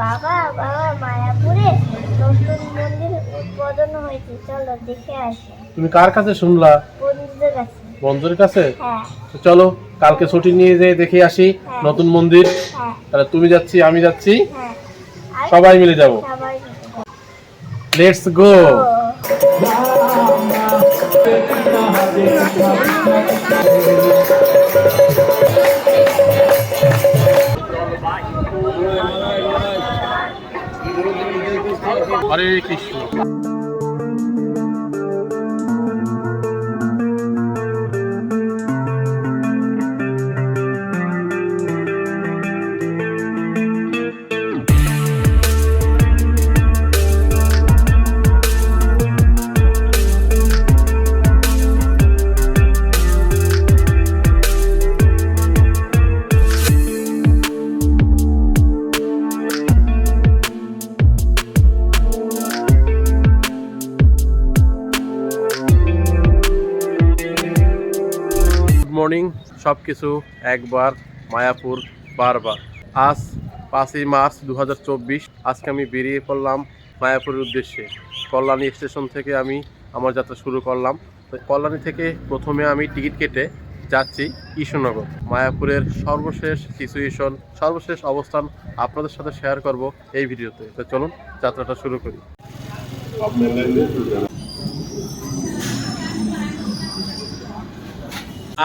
বাবা বাবা মায়াপুরে নতুন মন্দির উদ্বোধন হয়েছে। চলো দেখে আসি। তুমি কার কাছে শুনলা? বন্ধুদের কাছে। বন্ধুর কাছে? হ্যাঁ। চলো কালকে ছুটি নিয়ে যেয়ে দেখে আসি হ্যাঁ। নতুন মন্দির। হ্যাঁ। তাহলে তুমি যাচ্ছি আমি যাচ্ছি। হ্যাঁ। সবাই মিলে যাব। সবাই লেটস গো হরে কৃষ্ণ। সব কিছু একবার মায়াপুর বারবার। আজ পাঁচই মার্চ দু হাজার চব্বিশ, আজকে আমি বেরিয়ে পড়লাম মায়াপুরের উদ্দেশ্যে। কল্যাণী স্টেশন থেকে আমি আমার যাত্রা শুরু করলাম। তো কল্যাণী থেকে প্রথমে আমি টিকিট কেটে যাচ্ছি কৃষ্ণনগর। মায়াপুরের সর্বশেষ সিচুয়েশন সর্বশেষ অবস্থান আপনাদের সাথে শেয়ার করব এই ভিডিওতে। তো চলুন যাত্রাটা শুরু করি।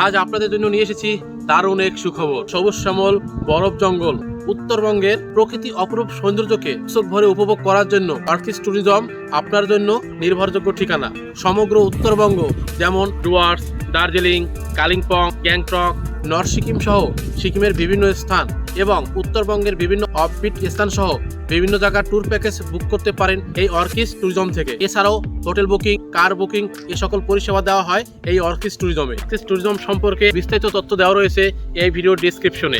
আজ আপনাদের জন্য নিয়ে এসেছি দারুণ এক সুখবর। সবুজ শ্যামল বরফ জঙ্গল। উত্তরবঙ্গের প্রকৃতি অপরূপ সৌন্দর্যকে চোখ ভরে উপভোগ করার জন্য আর্টিস্ট ট্যুরিজম আপনার জন্য নির্ভরযোগ্য ঠিকানা। সমগ্র উত্তরবঙ্গ, যেমন ডুয়ার্স, দার্জিলিং, কালিম্পং, গ্যাংটক, নর্থ সিকিম সহ সিকিমের বিভিন্ন স্থান এবং উত্তরবঙ্গের বিভিন্ন অফবিট স্থান সহ বিভিন্ন জায়গার ট্যুর প্যাকেজ বুক করতে পারেন এই অর্কিস ট্যুরিজম থেকে। এছাড়াও হোটেল বুকিং, কার বুকিং এ সকল পরিষেবা দেওয়া হয় এই অর্কিস ট্যুরিজমে অর্কিস ট্যুরিজম সম্পর্কে বিস্তারিত তথ্য দেওয়া রয়েছে এই ভিডিও ডিসক্রিপশনে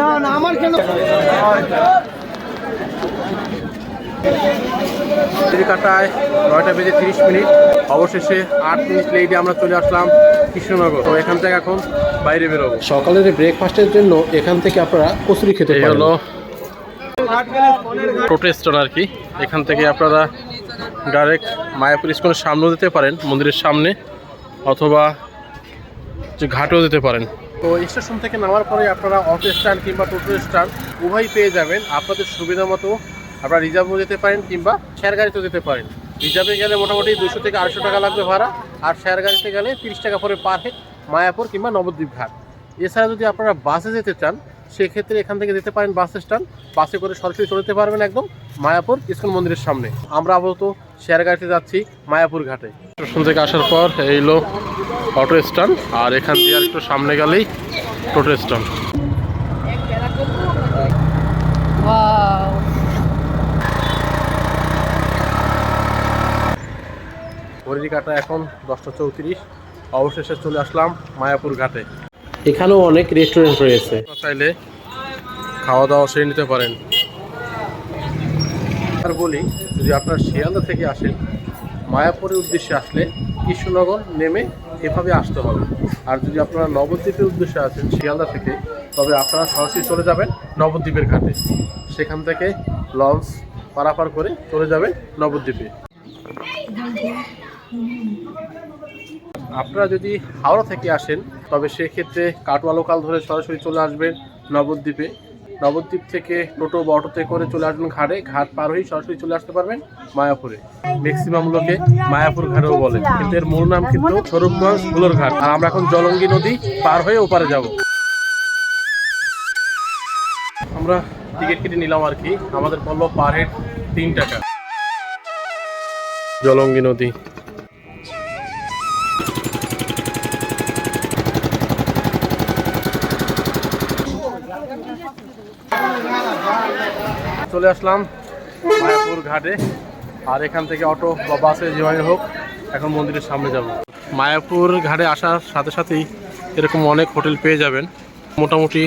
না না আমার কেন কাটায় নয়টা বেজে তিরিশ মিনিট। অবশেষে আট মিনিট লেটে আমরা চলে আসলাম কৃষ্ণনগর। তো এখান থেকে এখন বাইরে বেরোবো। সকালের ব্রেকফাস্টের জন্য এখান থেকে আপনারা কচুরি খেতে পারেন। হলো প্রোটেস্টন আর কি। এখান থেকে আপনারা ডাইরেক্ট মায়াপুর স্কুলের সামনেও যেতে পারেন, মন্দিরের সামনে, অথবা যে ঘাটেও যেতে পারেন। তো স্টেশন থেকে নামার পরে আপনারা অটো স্ট্যান্ড কিংবা টোটো স্ট্যান্ড উভয় পেয়ে যাবেন। আপনাদের সুবিধা মতো আপনারা রিজার্ভও যেতে পারেন কিংবা শেয়ার গাড়িতেও যেতে পারেন। রিজার্ভে গেলে মোটামুটি দুশো থেকে আড়াইশো টাকা লাগবে ভাড়া, আর শেয়ার গাড়িতে গেলে তিরিশ টাকা করে পার হেড মায়াপুর কিংবা নবদ্বীপ ঘাট। এছাড়া যদি আপনারা বাসে যেতে চান সেক্ষেত্রে এখান থেকে যেতে পারেন বাস স্ট্যান্ড। বাসে করে সরাসরি চলে যেতে পারবেন একদম মায়াপুর ইস্কন মন্দিরের সামনে। আমরা আপাতত শেয়ার গাড়িতে যাচ্ছি মায়াপুর ঘাটে। স্টেশন থেকে আসার পর এই হলো অটো স্ট্যান্ড আর এখান দিয়ে আর একটু সামনে গেলেই টোটো স্ট্যান্ড। ঘড়ির কাটা এখন দশটা চৌত্রিশ। অবশেষে চলে আসলাম মায়াপুর ঘাটে। এখানেও অনেক রেস্টুরেন্ট রয়েছে। চাইলে খাওয়া দাওয়া সেরে নিতে পারেন। আর বলি, যদি আপনার শিয়ালদা থেকে আসেন, মায়াপুরের উদ্দেশ্যে আসলে কৃষ্ণনগর নেমে এভাবে আসতে হবে। আর যদি আপনারা নবদ্বীপের উদ্দেশ্যে আসেন শিয়ালদা থেকে, তবে আপনারা সরাসরি চলে যাবেন নবদ্বীপের ঘাটে। সেখান থেকে লঞ্চ পারাপার করে চলে যাবেন নবদ্বীপে। আপনারা যদি হাওড়া থেকে আসেন, তবে সেক্ষেত্রে কাটোয়া লোকাল ধরে সরাসরি চলে আসবেন নবদ্বীপে। নবদ্বীপ থেকে টোটো বা অটোতে করে চলে আসবেন ঘাটে ঘাট পার হয়ে সরাসরি চলে আসতে পারবেন মায়াপুরে। ম্যাক্সিমাম লোকে মায়াপুর ঘাটেও বলে, কিন্তু এর মূল নাম কিন্তু স্বরূপগঞ্জগুলোর ঘাট। আর আমরা এখন জলঙ্গি নদী পার হয়ে ওপারে যাব। আমরা টিকিট কেটে নিলাম আর কি, আমাদের পড়ল পার হেড তিন টাকা। জলঙ্গি নদী। চলে আসলাম মায়াপুর ঘাটে। আর এখান থেকে অটো বা বাসে যেভাবে হোক, এখন মন্দিরের সামনে যাব। মায়াপুর ঘাটে আসার সাথে সাথেই এরকম অনেক হোটেল পেয়ে যাবেন। মোটামুটি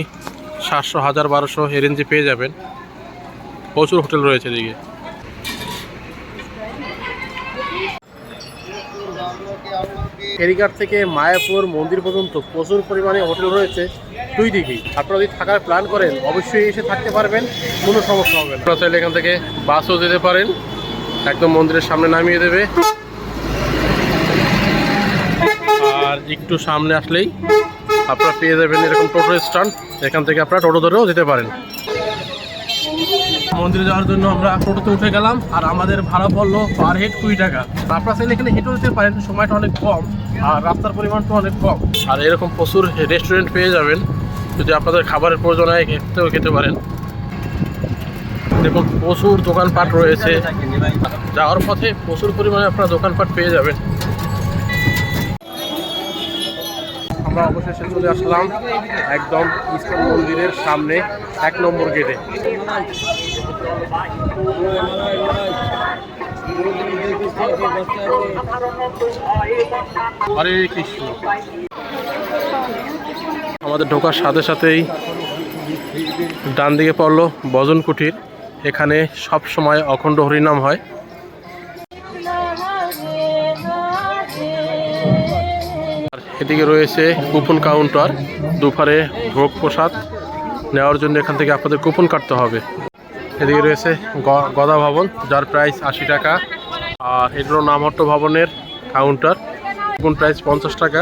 সাতশো, হাজার বারোশো এ রেঞ্জে পেয়ে যাবেন। প্রচুর হোটেল রয়েছে এদিকে। ফেরিঘাট থেকে মায়াপুর মন্দির পর্যন্ত প্রচুর পরিমাণে হোটেল রয়েছে দুই দিকেই। আপনারা যদি থাকার প্ল্যান করেন, অবশ্যই এসে থাকতে পারবেন, কোনো সমস্যা হবে না। আপনারা চাইলে এখান থেকে বাসও যেতে পারেন, একদম মন্দিরের সামনে নামিয়ে দেবে। আর একটু সামনে আসলেই আপনারা পেয়ে যাবেন এরকম টোটো স্ট্যান্ড, এখান থেকে আপনারা টোটো ধরেও যেতে পারেন। মন্দিরে যাওয়ার জন্য আমরা টোটোতে উঠে গেলাম, আর আমাদের ভাড়া পড়ল পার হেড কুড়ি টাকা। আপনারা চাইলে এখানে হেঁটে যেতে পারেন সময়টা অনেক কম, আর রাস্তার পরিমাণটা অনেক কম। আর এরকম প্রচুর রেস্টুরেন্ট পেয়ে যাবেন, যদি আপনাদের খাবারের প্রয়োজন হয়, খেতেও খেতে পারেন। দেখুন, প্রচুর দোকানপাট রয়েছে। যাওয়ার পথে প্রচুর পরিমাণে আপনারা দোকানপাট পেয়ে যাবেন। আমরা অবশেষে চলে আসলাম একদম ইস্কন মন্দিরের সামনে, এক নম্বর গেটে আমাদের ঢোকার সাথে সাথেই ডান দিকে পড়ল বজন কুটির। এখানে সব সময় অখণ্ড হরিনাম হয়। আর এদিকে রয়েছে কুপন কাউন্টার। দুপারে ভোগ প্রসাদ। নেওয়ার জন্য এখান থেকে আপনাদের কুপন কাটতে হবে। এদিকে রয়েছে গদা ভবন, যার প্রাইস আশি টাকা। আর এগুলো নামহট্ট ভবনের কাউন্টার কুপন প্রাইস পঞ্চাশ টাকা,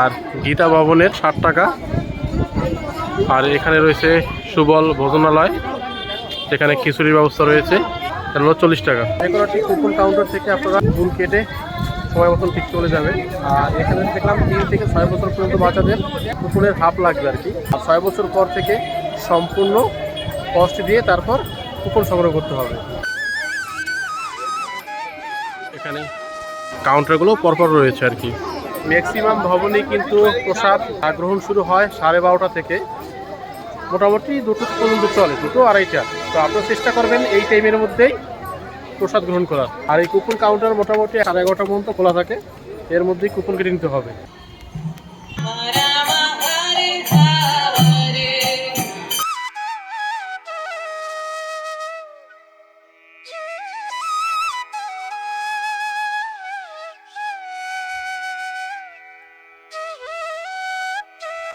আর গীতা ভবনের ষাট টাকা। আর এখানে রয়েছে সুবল ভোজনালয় এখানে খিচুড়ির ব্যবস্থা রয়েছে। এটা হলো চল্লিশ টাকা। কোনো একটি কুপন কাউন্টার থেকে আপনারা কুপন কেটে সময় মতন ঠিক চলে যাবে। আর এখানে দেখলাম তিন থেকে ছয় বছর পর্যন্ত বাচ্চাদের কুপনের হাফ লাগবে আর কি। আর ছয় বছর পর থেকে সম্পূর্ণ কস্ট দিয়ে তারপর কুপন সংগ্রহ করতে হবে। এখানে কাউন্টারগুলো পরপর রয়েছে আর কি। ম্যাক্সিমাম ভবনেই কিন্তু প্রসাদ গ্রহণ শুরু হয় সাড়ে বারোটা থেকে। মোটামুটি দুটো পর্যন্ত চলে দুটো আড়াইটা। তো আপনারা চেষ্টা করবেন এই টাইমের মধ্যেই প্রসাদ গ্রহণ করার। আর এই কুপন কাউন্টার মোটামুটি সাড়ে এগারোটা পর্যন্ত খোলা থাকে। এর মধ্যেই কুপন কেটে নিতে হবে।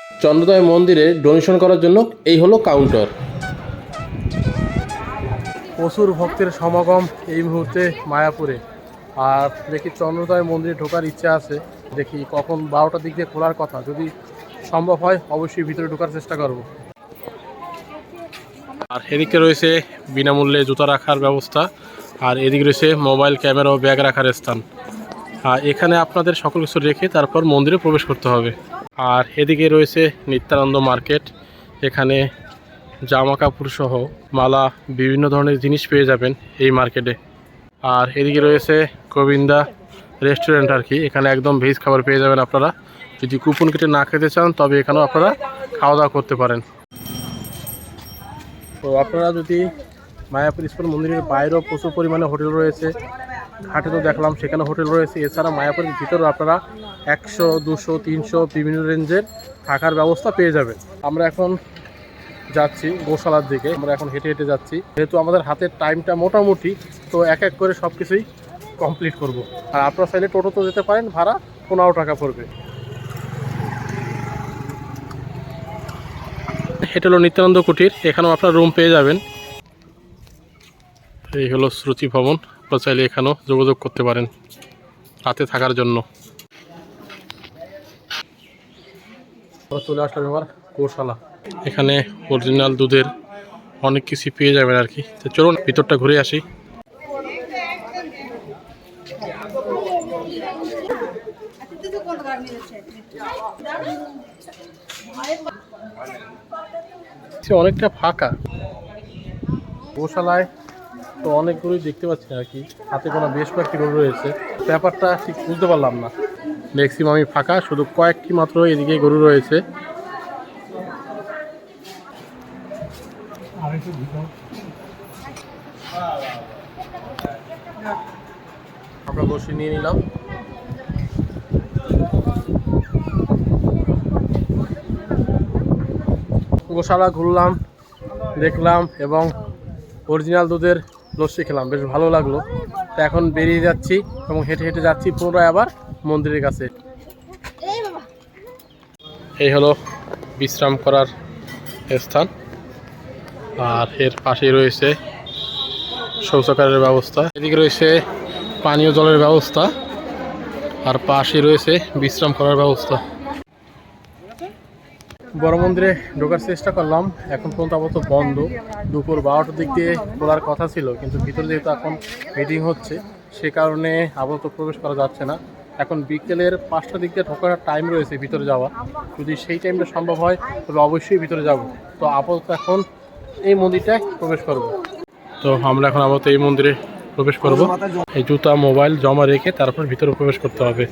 চন্দ্রদয় মন্দিরে ডোনেশন করার জন্য এই হলো কাউন্টার প্রচুর ভক্তের সমাগম এই মুহূর্তে মায়াপুরে। আর দেখি চন্দ্রদয় মন্দিরে ঢোকার ইচ্ছা আছে। দেখি কখন বারোটার দিক দিয়ে খোলার কথা। যদি সম্ভব হয় অবশ্যই ভিতরে ঢোকার চেষ্টা করব। আর এদিকে রয়েছে বিনামূল্যে জুতা রাখার ব্যবস্থা। আর এদিকে রয়েছে মোবাইল ক্যামেরা ও ব্যাগ রাখার স্থান। আর এখানে আপনাদের সকল কিছু রেখে তারপর মন্দিরে প্রবেশ করতে হবে। আর এদিকে রয়েছে নিত্যানন্দ মার্কেট, এখানে জামা কাপড় সহ মালা বিভিন্ন ধরনের জিনিস পেয়ে যাবেন এই মার্কেটে। আর এদিকে রয়েছে গোবিন্দা রেস্টুরেন্ট আর কি, এখানে একদম ভেজ খাবার পেয়ে যাবেন আপনারা। যদি কুপন কেটে না খেতে চান, তবে এখানেও আপনারা খাওয়া দাওয়া করতে পারেন। তো আপনারা যদি মায়াপুর ইস্কন মন্দিরের বাইরেও প্রচুর পরিমাণে হোটেল রয়েছে ঘাটে তো দেখলাম সেখানে হোটেল রয়েছে। এছাড়া মায়াপুরের ভিতরেও আপনারা একশো, দুশো, তিনশো বিভিন্ন রেঞ্জের থাকার ব্যবস্থা পেয়ে যাবেন। আমরা এখন যাচ্ছি গোশালার দিকে। আমরা এখন হেঁটে হেঁটে যাচ্ছি। যেহেতু আমাদের হাতের টাইমটা মোটামুটি, তো এক এক করে সব কিছুই কমপ্লিট করব। আর আপনারা চাইলে টোটোতে যেতে পারেন, ভাড়া পনেরো টাকা পড়বে। এটা হলো নিত্যানন্দ কুটির। এখানেও আপনার রুম পেয়ে যাবেন। এই হলো শ্রুতি ভবন। আপনারা চাইলে এখানেও যোগাযোগ করতে পারেন রাতে থাকার জন্য। চলে আসলাম এবার গোশালা। এখানে অরিজিনাল দুধের অনেক কিছু পেয়ে যাবেন আর কি। তো চলুন ভিতরটা ঘুরে আসি। অনেকটা ফাঁকা। গোশালায় তো অনেকগুলোই দেখতে পাচ্ছি আর কি। হাতে কোনো বেশ কয়েকটি গরু রয়েছে। ব্যাপারটা ঠিক বুঝতে পারলাম না। ম্যাক্সিমামই ফাঁকা, শুধু কয়েকটি মাত্র এদিকে গরু রয়েছে। আমরা বসে নিয়ে নিলাম। গোশালা ঘুরলাম, দেখলাম এবং অরিজিনাল দুধের লস্যি খেলাম, বেশ ভালো লাগল। তো এখন বেরিয়ে যাচ্ছি এবং হেঁটে হেঁটে যাচ্ছি পুনরায় আবার মন্দিরের কাছে। এই হলো বিশ্রাম করার স্থান। আর এর পাশেই রয়েছে শৌচাগারের ব্যবস্থা। এদিকে রয়েছে পানীয় জলের ব্যবস্থা। আর পাশে রয়েছে বিশ্রাম করার ব্যবস্থা। বড় মন্দিরে ঢোকার চেষ্টা করলাম। এখন পর্যন্ত আপাতত বন্ধ। দুপুর বারোটার দিক দিয়ে খোলার কথা ছিল, কিন্তু ভিতরে যেহেতু এখন মিটিং হচ্ছে, সে কারণে আপাতত প্রবেশ করা যাচ্ছে না। এখন বিকেলের পাঁচটার দিক দিয়ে ঢোকার টাইম রয়েছে ভিতরে যাওয়া যদি সেই টাইমটা সম্ভব হয়, তবে অবশ্যই ভিতরে যাব। তো আপাতত এখন এই মন্দিরটায় প্রবেশ করব। তো আমরা এখন আপাতত এই মন্দিরে প্রবেশ করব। এই জুতা, মোবাইল জমা রেখে তারপর ভিতরে প্রবেশ করতে হবে।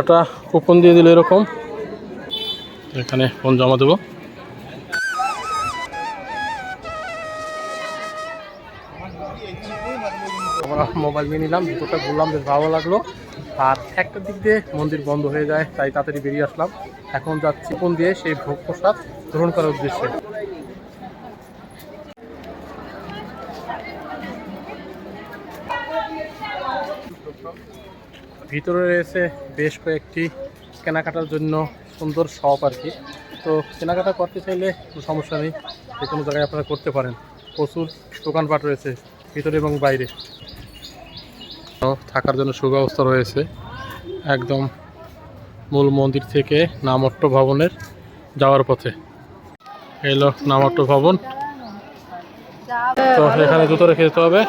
একটা কুপন দিয়ে দিল এরকম। এখানে ফোন জমা দেবো। আমরা মোবাইল নিয়ে নিলাম, ভিতরটা ঘুরলাম, বেশ ভালো লাগল। আর একটা দিক দিয়ে মন্দির বন্ধ হয়ে যায়, তাই তাড়াতাড়ি বেরিয়ে আসলাম। এখন যাচ্ছি কোন দিয়ে সেই ভোগ প্রসাদ গ্রহণ করার উদ্দেশ্যে। ভিতরে রয়েছে বেশ কয়েকটি কেনাকাটার জন্য সুন্দর শপ আর কি। তো কেনাকাটা করতে চাইলে কোনো সমস্যা নেই, যে কোনো জায়গায় আপনারা করতে পারেন। প্রচুর দোকানপাট রয়েছে ভিতরে এবং বাইরে। থাকার জন্য সুব্যবস্থা রয়েছে। একদম মূল মন্দির থেকে নামট্ট ভবনের যাওয়ার পথে। এলো নামট্ট ভবন। তো এখানে জুতো রেখে যেতে হবে।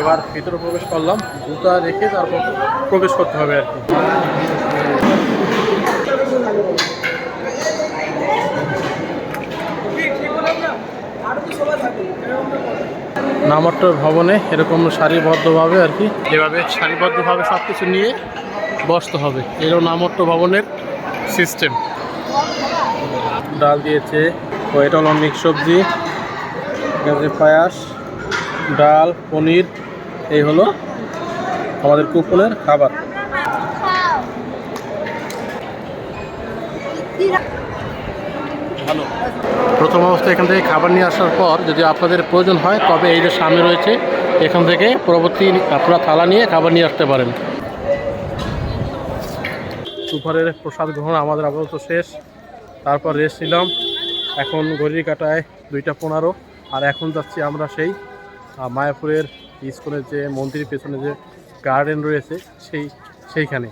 এবার ভিতরে প্রবেশ করলাম, জুতা রেখে তারপর প্রবেশ করতে হবে আর কি। নামট্ট ভবনে এরকম সারিবদ্ধভাবে আর কি এভাবে সারিবদ্ধভাবে সব কিছু নিয়ে বসতে হবে, এরও নামট্ট ভবনের সিস্টেম। ডাল দিয়েছে ও এটা হলো মিক্স সবজি পায়াস। ডাল, পনির, এই হলো আমাদের কুপনের খাবার। ভালো। প্রথম অবস্থায় এখান থেকে খাবার নিয়ে আসার পর যদি আপনাদের প্রয়োজন হয়, তবে এই যে সামনে রয়েছে, এখান থেকে পরবর্তী আপনারা থালা নিয়ে খাবার নিয়ে আসতে পারেন। দুপুরের প্রসাদ গ্রহণ আমাদের আপাতত শেষ। তারপর রেস্ট নিলাম। এখন ঘড়ির কাটায় দুইটা পনেরো, আর এখন যাচ্ছি আমরা সেই মায়াপুরের ইস্কনের যে মন্দিরের পেছনে যে গার্ডেন রয়েছে, সেই, সেইখানে।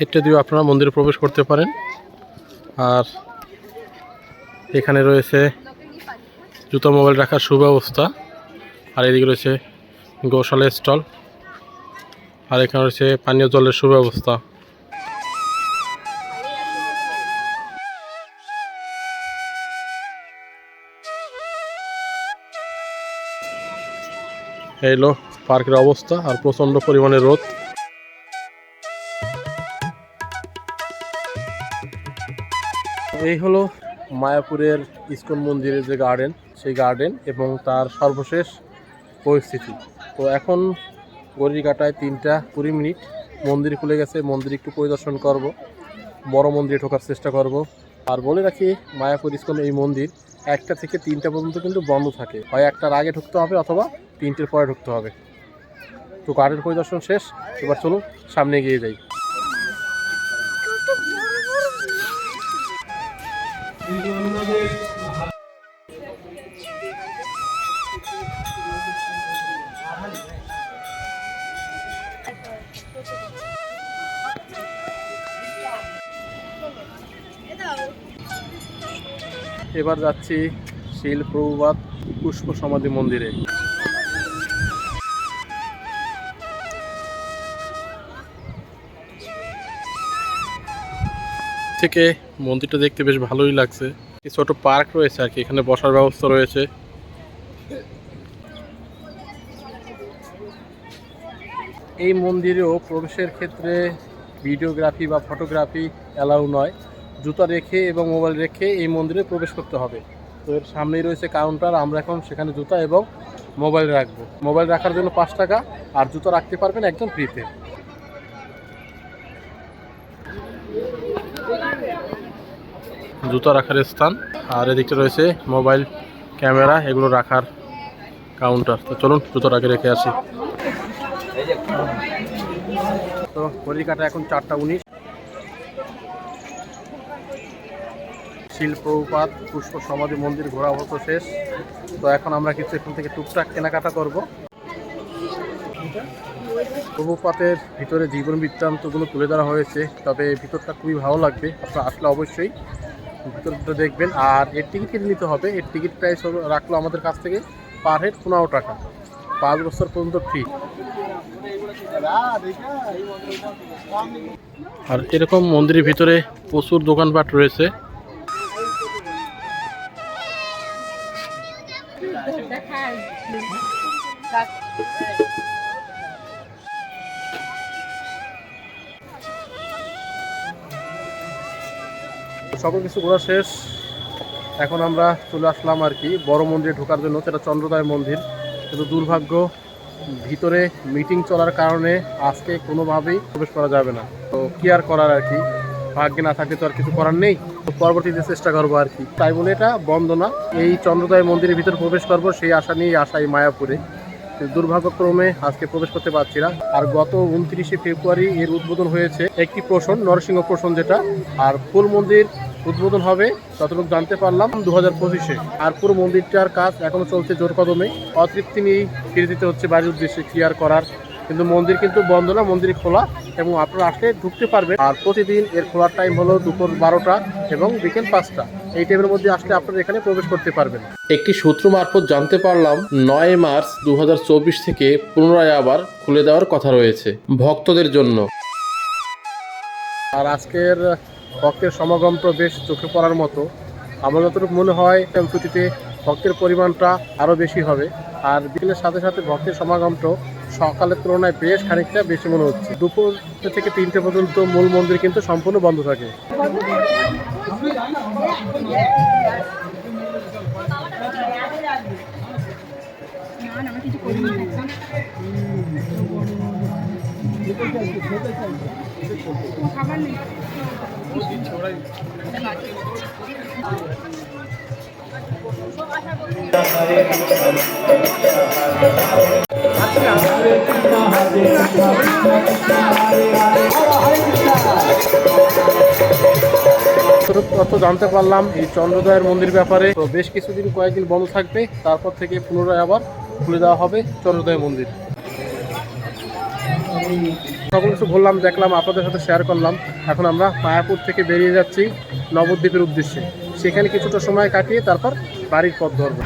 এটা দিয়ে আপনারা মন্দিরে প্রবেশ করতে পারেন। আর এখানে রয়েছে জুতো মোবাইল রাখার সুব্যবস্থা। আর এদিকে রয়েছে গোশালের স্টল। আর এখানে রয়েছে পানীয় জলের সুব্যবস্থা। এই হলো পার্কের অবস্থা আর প্রচণ্ড পরিমাণে রোদ। এই হলো মায়াপুরের ইস্কন মন্দিরের যে গার্ডেন সেই গার্ডেন এবং তার সর্বশেষ পরিস্থিতি। তো এখন গড়ির কাটায় তিনটা কুড়ি মিনিট, মন্দির খুলে গেছে, মন্দির একটু পরিদর্শন করব, বড় মন্দিরে ঢোকার চেষ্টা করব। আর বলে রাখি, মায়াপুর ইস্কন এই মন্দির একটা থেকে তিনটা পর্যন্ত কিন্তু বন্ধ থাকে। হয় একটার আগে ঢুকতে হবে অথবা তিনটের পরে ঢুকতে হবে। তো গার্ডেন পরিদর্শন শেষ, এবার চলুন সামনে এগিয়ে যাই। এবার যাচ্ছি শিল প্রভুবাদ পুষ্প সমাধি মন্দিরে। থেকে মন্দিরটা দেখতে বেশ ভালোই লাগছে। ছোট পার্ক রয়েছে আর কি, এখানে বসার ব্যবস্থা রয়েছে। এই মন্দিরেও প্রবেশের ক্ষেত্রে ভিডিওগ্রাফি বা ফটোগ্রাফি অ্যালাউ নয়। জুতা রেখে এবং মোবাইল রেখে এই মন্দিরে প্রবেশ করতে হবে। তো এর সামনেই রয়েছে কাউন্টার, আমরা এখন সেখানে জুতা এবং মোবাইল রাখব। মোবাইল রাখার জন্য পাঁচ টাকা, আর জুতো রাখতে পারবেন একদম ফ্রিতে। জুতা রাখার স্থান। আর এদিকটা রয়েছে মোবাইল ক্যামেরা, এগুলো রাখার কাউন্টার তো চলুন জুতোটাকে রেখে আসি। তো কাটা এখন চারটা উনিশ। শিল্পপাত পুষ্প সমাধি মন্দির ঘোরা অবশ্য শেষ। তো এখন আমরা কিছু এখান থেকে টুকটাক কেনাকাটা করব। প্রভুপাতের ভিতরে জীবন বৃত্তান্তগুলো তুলে ধরা হয়েছে, তবে ভিতরটা খুবই ভালো লাগবে। আপনারা আসলে অবশ্যই ভিতরটা দেখবেন। আর এর টিকিট কেটে নিতে হবে। এর টিকিট প্রাইস রাখল আমাদের কাছ থেকে পার হেড পনেরো টাকা। পাঁচ বছর পর্যন্ত ফ্রি আর এরকম মন্দিরের ভিতরে প্রচুর দোকানপাট রয়েছে। সকল কিছু ঘোরা শেষ। এখন আমরা চলে আসলাম আর কি, বড় মন্দিরে ঢোকার জন্য, সেটা চন্দ্রদয় মন্দির। কিন্তু দুর্ভাগ্য, ভিতরে মিটিং চলার কারণে আজকে কোনোভাবেই প্রবেশ করা যাবে না। তো কি আর করার আর কি? ভাগ্যে না থাকলে তো আর কিছু করার নেই। তো পরবর্তীতে চেষ্টা করব আর কি। তাই বলে এটা বন্ধ না এই চন্দ্রদয় মন্দিরের ভিতরে প্রবেশ করব, সেই আশা নিয়েই এই মায়াপুরে। দুর্ভাগ্যক্রমে আজকে প্রবেশ করতে পারছি না। আর গত উনত্রিশে ফেব্রুয়ারি এর উদ্বোধন হয়েছে একটি প্রসন, নরসিংহ প্রসন যেটা। আর ফুল মন্দির উদ্বোধন হবে ততটুকু জানতে পারলাম দু হাজার পঁচিশে। আর পুরো মন্দিরটার কাজ এখনও চলছে জোর কদমে অতৃপ্তি নিয়েই ফিরে দিতে হচ্ছে বাড়ির উদ্দেশ্যে ক্লিয়ার করার। কিন্তু মন্দির কিন্তু বন্ধ না, মন্দির খোলা। এবং আপনারা আসলে ঢুকতে পারবেন। আর প্রতিদিন এর খোলার টাইম হলো দুপুর বারোটা এবং বিকেল পাঁচটা। এই টাইমের মধ্যে আসলে আপনারা এখানে প্রবেশ করতে পারবেন। একটি সূত্র মারফত জানতে পারলাম, নয় মার্চ দু হাজার চব্বিশ থেকে পুনরায় আবার খুলে দেওয়ার কথা রয়েছে ভক্তদের জন্য। আর আজকের ভক্তের সমাগম তো বেশ চোখে পড়ার মতো। আমার যতটুকু মনে হয় ছুটিতে ভক্তের পরিমাণটা আরও বেশি হবে। আর বিকেলের সাথে সাথে ভক্তের সমাগমটাও সকালের তুলনায় বেশ খানিকটা বেশি মনে হচ্ছে। দুপুর থেকে তিনটে পর্যন্ত মূল মন্দির কিন্তু সম্পূর্ণ বন্ধ থাকে। তথ্য জানতে পারলাম এই চন্দ্রদয়ের মন্দির ব্যাপারে। তো বেশ কিছুদিন কয়েকদিন বন্ধ থাকবে, তারপর থেকে পুনরায় আবার খুলে দেওয়া হবে চন্দ্রদয় মন্দির। সকল কিছু বললাম দেখলাম, আপনাদের সাথে শেয়ার করলাম। এখন আমরা মায়াপুর থেকে বেরিয়ে যাচ্ছি নবদ্বীপের উদ্দেশ্যে। সেখানে কিছুটা সময় কাটিয়ে তারপর বাড়ির পথ ধরবো।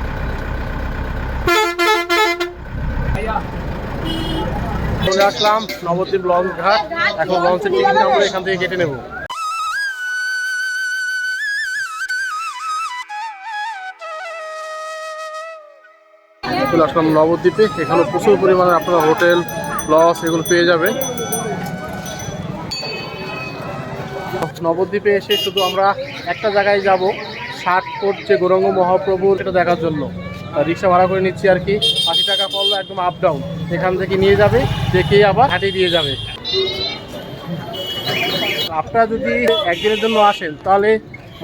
চলে আসলাম নবদ্বীপ লঞ্চ ঘাট। এখন লঞ্চের টিকিট আমরা এখান থেকে কেটে নেব। চলে আসলাম নবদ্বীপে। এখানে প্রচুর পরিমাণে আপনারা হোটেল লজ এগুলো পেয়ে যাবে। নবদ্বীপে এসে শুধু আমরা একটা জায়গায় যাব, ষাট ফুট যে গৌরঙ্গ মহাপ্রভুর সেটা দেখার জন্য। রিক্সা ভাড়া করে নিচ্ছি আর কি, আশি টাকা পড়ল একদম আপ ডাউন এখান থেকে নিয়ে যাবে, দেখে আবার হাটে দিয়ে যাবে। আপনারা যদি একদিনের জন্য আসেন, তাহলে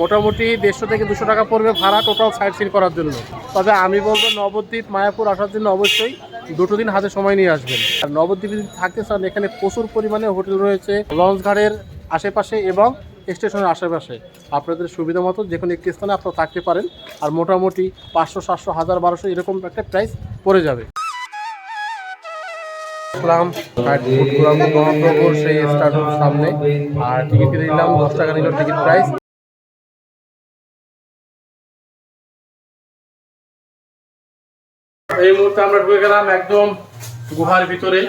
মোটামুটি দেড়শো থেকে দুশো টাকা পড়বে ভাড়া টোটাল সাইড সিন করার জন্য। তবে আমি বলব নবদ্বীপ, মায়াপুর আসার জন্য অবশ্যই দুটো দিন হাতে সময় নিয়ে আসবেন। আর নবদ্বীপে যদি থাকতে চান, এখানে প্রচুর পরিমাণে হোটেল রয়েছে, লঞ্চ ঘাটের আশেপাশে এবং স্টেশনের আশেপাশে। আপনাদের সুবিধা মতো যে কোনো একটি স্থানে আপনারা থাকতে পারেন, আর মোটামুটি পাঁচশো, সাতশো, হাজার, বারোশো এরকম একটা প্রাইস পড়ে যাবে। সেই স্টার্টের সামনে। আর টিকিট কিনে নিলাম, দশ টাকা নিল টিকিট প্রাইস এই মুহূর্তে আমরা ঢুকে গেলাম একদম গুহার ভিতরে।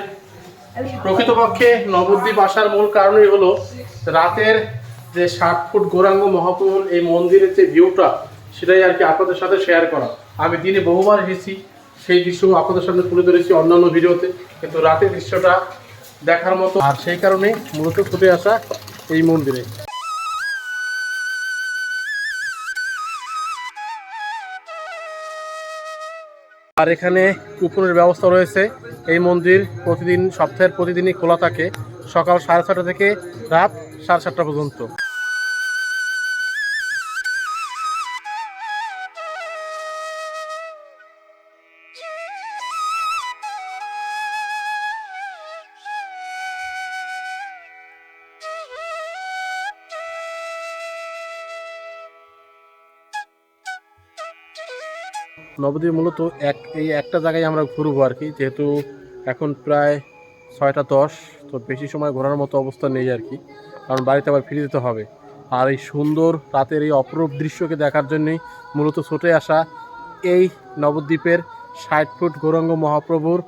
প্রকৃতপক্ষে নবদ্বীপ আসার মূল কারণই হলো রাতের যে ষাট ফুট গৌরাঙ্গ মহাপ্রভুর এই মন্দিরের যে ভিউটা সেটাই আর কি আপনাদের সাথে শেয়ার করা। আমি দিনে বহুবার এসেছি, সেই দৃশ্য আপনাদের সামনে তুলে ধরেছি অন্যান্য ভিডিওতে, কিন্তু রাতের দৃশ্যটা দেখার মতো। আর সেই কারণে মূলত ছুটে আসা এই মন্দিরে। আর এখানে কুপনের ব্যবস্থা রয়েছে। এই মন্দির প্রতিদিন, সপ্তাহের প্রতিদিনই খোলা থাকে। সকাল সাড়ে ছটা থেকে রাত সাড়ে সাতটা পর্যন্ত। নবদ্বীপ মূলত এক, এই একটা জায়গায় আমরা ঘুরবো আর কি, যেহেতু এখন প্রায় ছয়টা দশ, তো বেশি সময় ঘোরার মতো অবস্থা নেই আর কি, কারণ বাড়িতে আবার ফিরে যেতে হবে। আর এই সুন্দর রাতের এই অপরূপ দৃশ্যকে দেখার জন্যই মূলত ছুটে আসা এই নবদ্বীপের ষাট ফুট গৌরাঙ্গ মহাপ্রভুর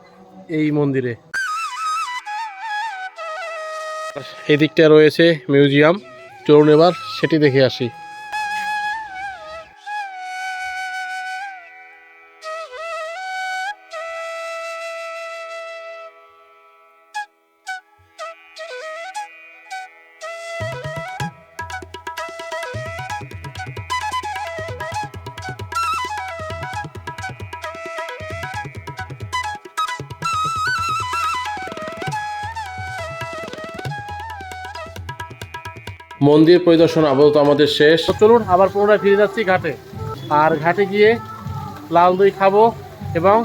এই মন্দিরে। এই দিকটা রয়েছে মিউজিয়াম, চলুন এবার সেটি দেখে আসি। মন্দির পরিদর্শন আপাতত আমাদের শেষ। চলুন, আবার পুনরায় ফিরে যাচ্ছি ঘাটে। আর ঘাটে গিয়ে লাল দই খাব এবং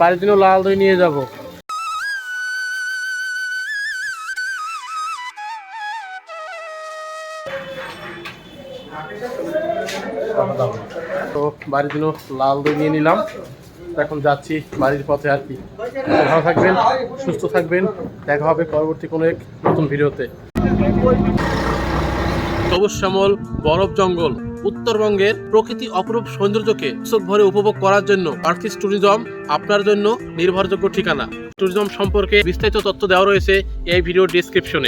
বাড়ির জন্য লাল দই নিয়ে যাব। তো বাড়ির জন্য লাল দই নিয়ে নিলাম। এখন যাচ্ছি বাড়ির পথে আর কি। ভালো থাকবেন, সুস্থ থাকবেন। দেখা হবে পরবর্তী কোনো এক নতুন ভিডিওতে। সবুজ শ্যামল বরফ জঙ্গল। উত্তরবঙ্গের প্রকৃতি অপরূপ সৌন্দর্যকে চোখ ভরে উপভোগ করার জন্য আর্থিস ট্যুরিজম আপনার জন্য নির্ভরযোগ্য ঠিকানা। ট্যুরিজম সম্পর্কে বিস্তারিত তথ্য দেওয়া রয়েছে এই ভিডিও ডিসক্রিপশনে